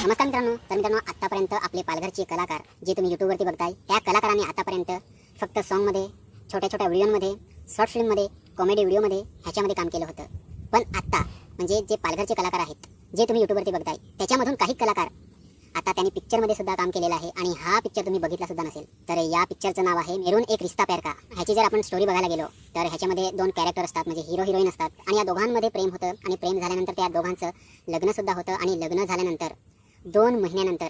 नमस्कार मित्रांनो तर मित्रांनो आतापर्यंत आपले पालघरचे कलाकार जे तुम्ही युट्यूबवरती बघताय त्या कलाकारांनी आतापर्यंत फक्त सॉन्गमध्ये छोट्या छोट्या व्हिडिओमध्ये शॉर्ट फिल्ममध्ये कॉमेडी व्हिडिओमध्ये ह्याच्यामध्ये काम केलं होतं. पण आत्ता म्हणजे जे पालघरचे कलाकार आहेत जे तुम्ही युट्यूबवरती बघताय त्याच्यामधून काही कलाकार आता त्यांनी पिक्चरमध्ये सुद्धा काम केलेलं आहे आणि हा पिक्चर तुम्ही बघितला सुद्धा नसेल. तर या पिक्चरचं नाव आहे मेरून एक रिश्ता प्यार का? ह्याची जर आपण स्टोरी बघायला गेलो तर ह्याच्यामध्ये दोन कॅरेक्टर असतात म्हणजे हिरो हिरोईन असतात. आणि या दोघांमध्ये प्रेम होतं आणि प्रेम झाल्यानंतर त्या दोघांचं लग्न सुद्धा होतं आणि लग्न झाल्यानंतर दोन महिन्यानंतर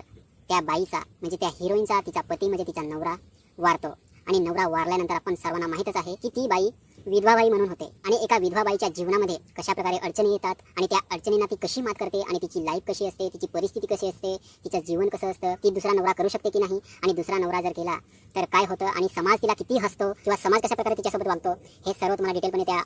त्या बाईचा म्हणजे त्या हिरोईनचा तिचा पती म्हणजे तिचा नवरा वारतो. आणि नवरा वारल्यानंतर आपण सर्वांना माहीतच आहे की ती बाई विधवाबाई म्हणून होते. आणि एका विधवाबाईच्या जीवनामध्ये कशा प्रकारे अडचणी येतात आणि त्या अडचणींना ती कशी मात करते आणि तिची लाईफ कशी असते तिची परिस्थिती कशी असते तिचं जीवन कसं असतं ती दुसरा नवरा करू शकते की नाही? आणि दुसरा नवरा जर केला तर काय होतं आणि समाज तिला किती हसतो किंवा समाज कशा प्रकारे तिच्यासोबत वागतो हे सर्व तुम्हाला डिटेलपणे त्या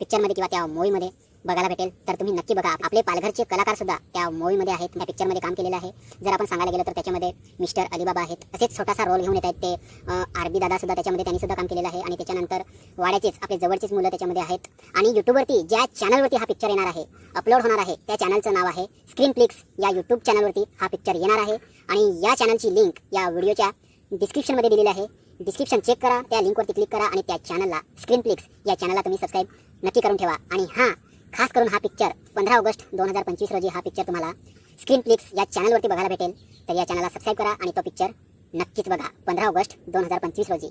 पिक्चरमध्ये किंवा त्या मूवीमध्ये बघायला भेटेल. तर तुम्ही नक्की बघा. आपले पालघरचे कलाकार सुद्धा त्या मूवीमध्ये आहेत. त्या पिक्चरमध्ये काम केलेलं आहे. जर आपण सांगायला गेलं तर त्याच्यामध्ये मिस्टर अलीबाबा आहेत. तसेच छोटासा रोल घेऊन येत आहेत ते आरबी दादा सुद्धा त्याच्यामध्ये त्यांनी सुद्धा काम केलेलं आहे. आणि त्याच्यानंतर वाड्याचेच आपले जवळचेच मुलं त्याच्यामध्ये आहेत. आणि यूट्यूबवरती ज्या चॅनलवरती हा पिक्चर येणार आहे अपलोड होणार आहे त्या चॅनलचं नाव आहे स्क्रीन फ्लिक्स या यूट्यूब चॅनलवरती हा पिक्चर येणार आहे. आणि या चॅनलची लिंक या व्हिडिओच्या डिस्क्रिप्शनमध्ये दिलेली आहे. डिस्क्रिप्शन चेक करा. त्या लिंकवरती क्लिक करा. आणि त्या चॅनलला स्क्रीन फ्लिक्स या चॅनलला तुम्ही सबस्क्राईब नक्की करून ठेवा. आणि हां खास करून हा पिक्चर पंधरा ऑगस्ट दोन हजार पंचवीस रोजी हा पिक्चर तुम्हाला स्क्रीन फ्लिक्स या चॅनलवरती बघायला भेटेल. तर या चॅनलला सबस्क्राईब करा आणि तो पिक्चर नक्कीच बघा. पंधरा ऑगस्ट दोन हजार पंचवीस रोजी.